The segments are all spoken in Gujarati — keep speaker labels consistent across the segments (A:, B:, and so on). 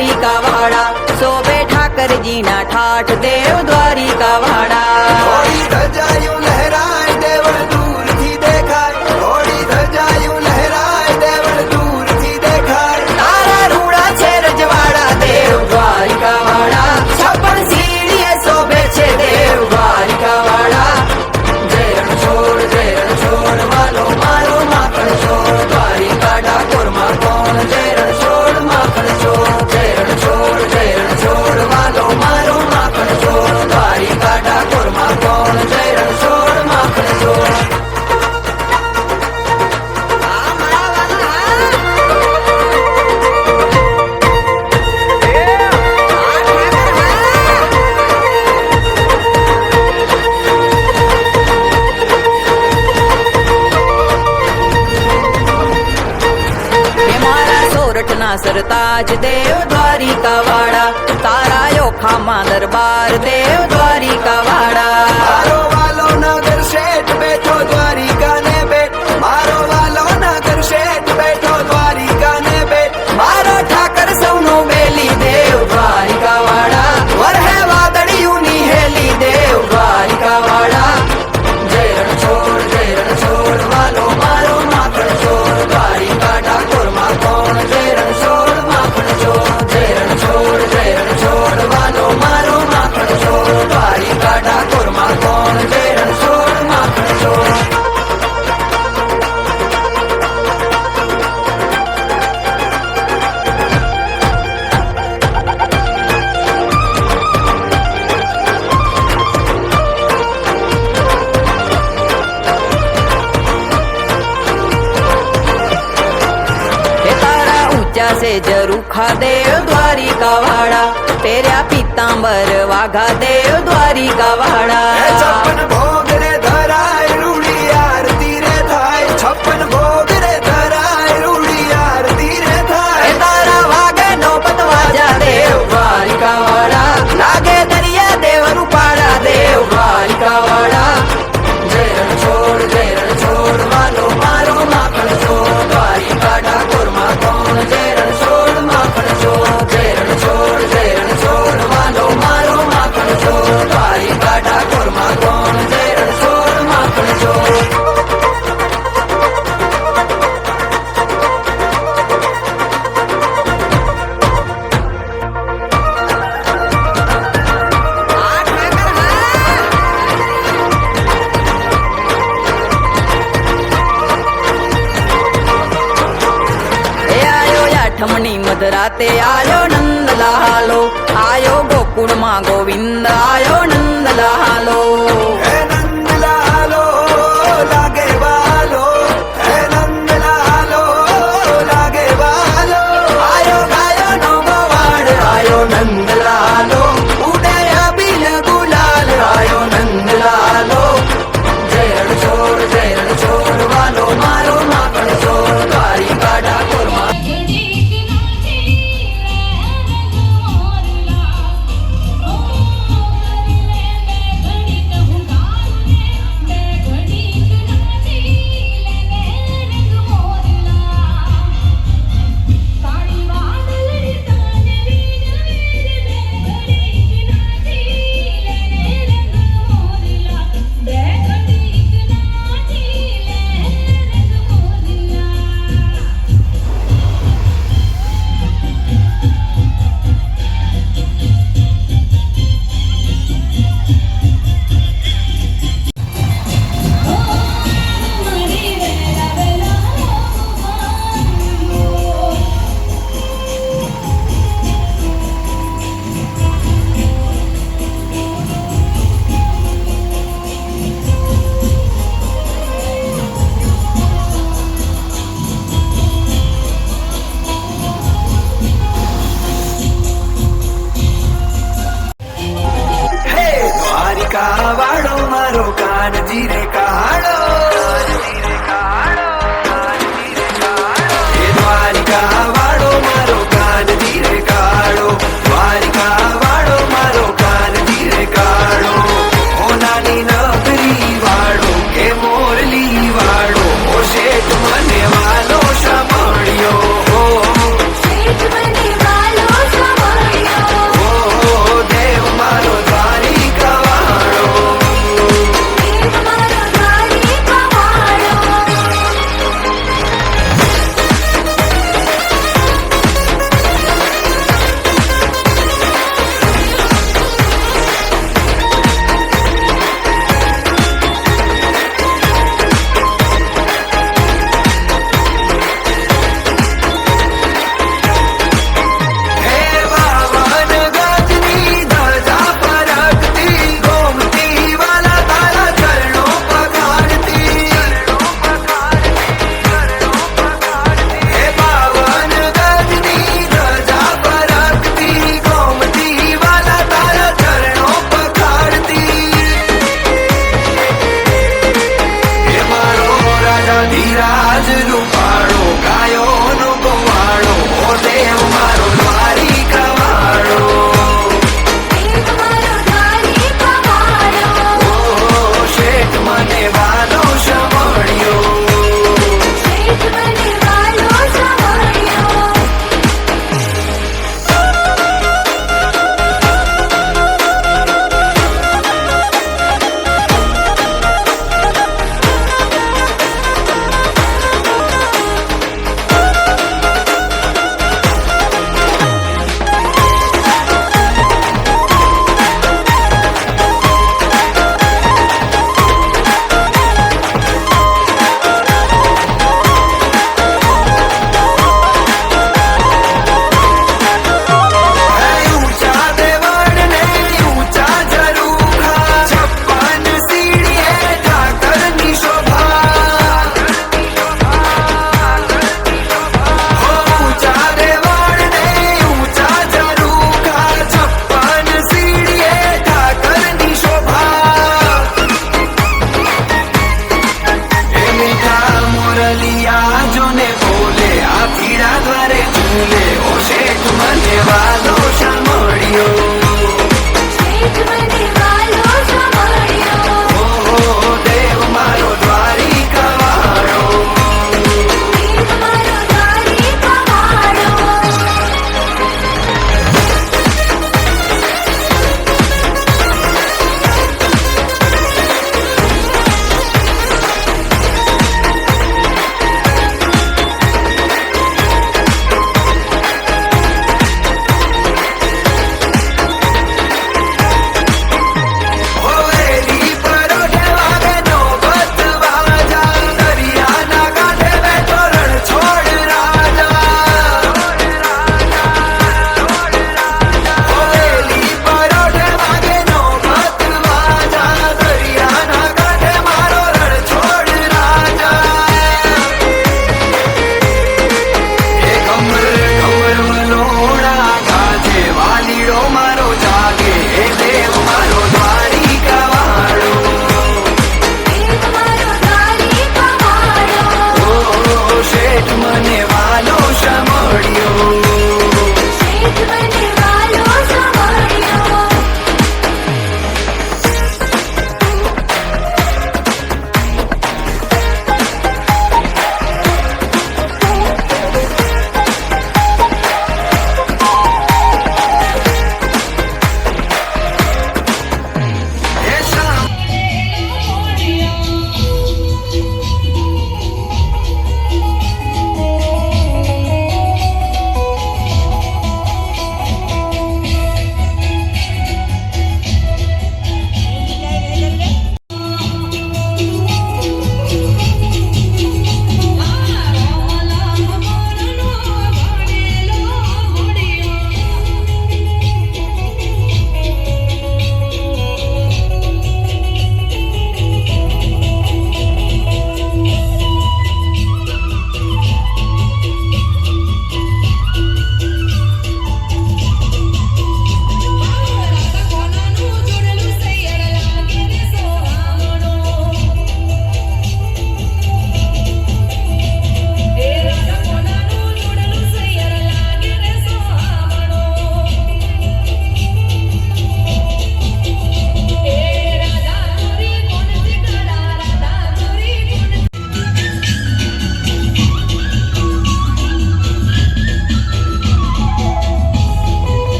A: દ્વારિકા વાળા શોભે ઠાકરજીના ઠાઠ દેવ દ્વારિકા વાળા ઉતરતા દેવ દ્વારિકા વાળા તારા યોખામાં દરબાર દેવ દ્વારિકા વાળા રૂખા દેવ દ્વારિકા વાળા તેર્યા પીતાંબર વાઘા દેવ દ્વારિકા વાળા
B: ભોગ રે ધરાય રૂડી આરતી રે થાય. છપ્પન ભોગ રે ધરાય રૂડી આરતી રે થાય.
A: તારા વાગે નો પતવા જા દેવ દ્વારિકા
C: વાળા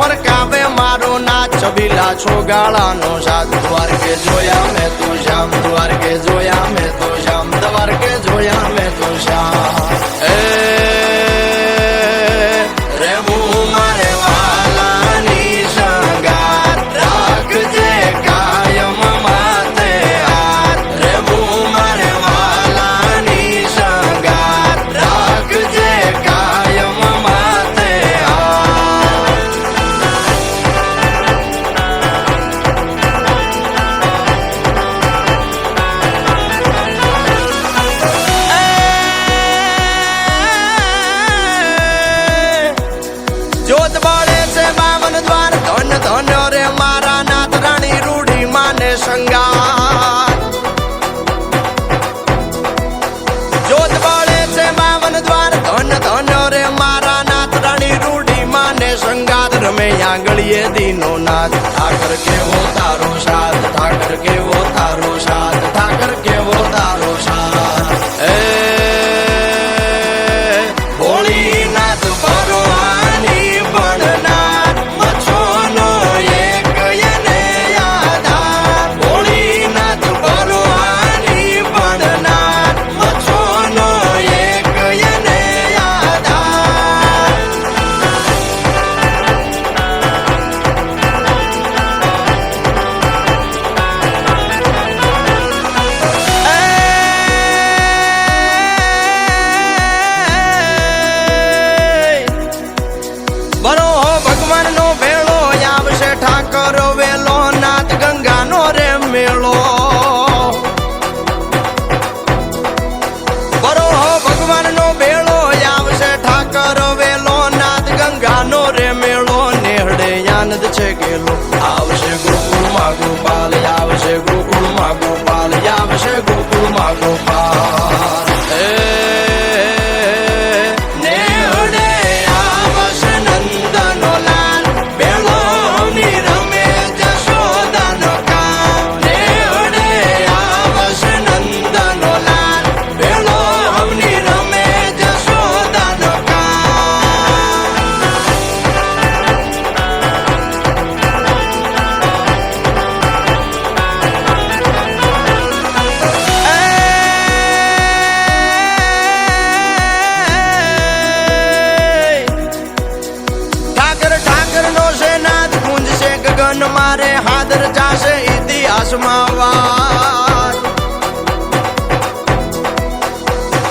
C: વરકાવે મારો ના છબીલા
B: છો ગાળાનો સાત દ્વાર કે જોયા મેં તો શ્યામ, દ્વારકે જોયા મેં તો શ્યામ, દ્વારકે જોયા મેં તો શ્યામ. એ ઠાકર કેવો તારો સાથ ઠાકર કેવો Bana da çekelim Yavaşa gokul ma gopal Yavaşa gokul ma gopal Yavaşa gokul ma gopal ગગન મારે હાદર જાશે ઇતિહાસમાં વાર.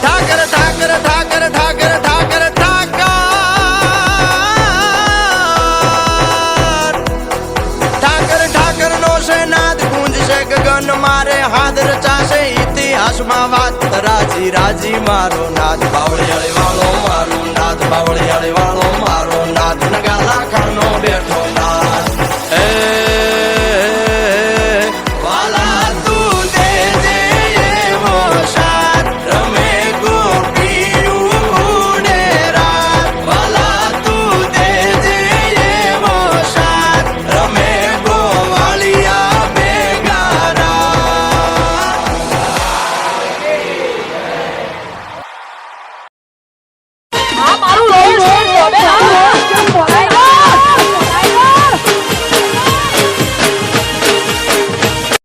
B: ઠાકર ઠાકર ઠાકર ઠાકર ઠાકર ઠાકર. ઠાકર ઠાકર નો છે નાદ ગુંજશે ગગન મારે હાદર ચાશે ઇતિહાસમાં વાત. રાજી રાજી, મારો નાથ, બાવળિયાળી વાળો, મારો નાથ, બાવળિયાળી વાળો, મારો નાદ નગાલા ખાનો બેઠો નાથ.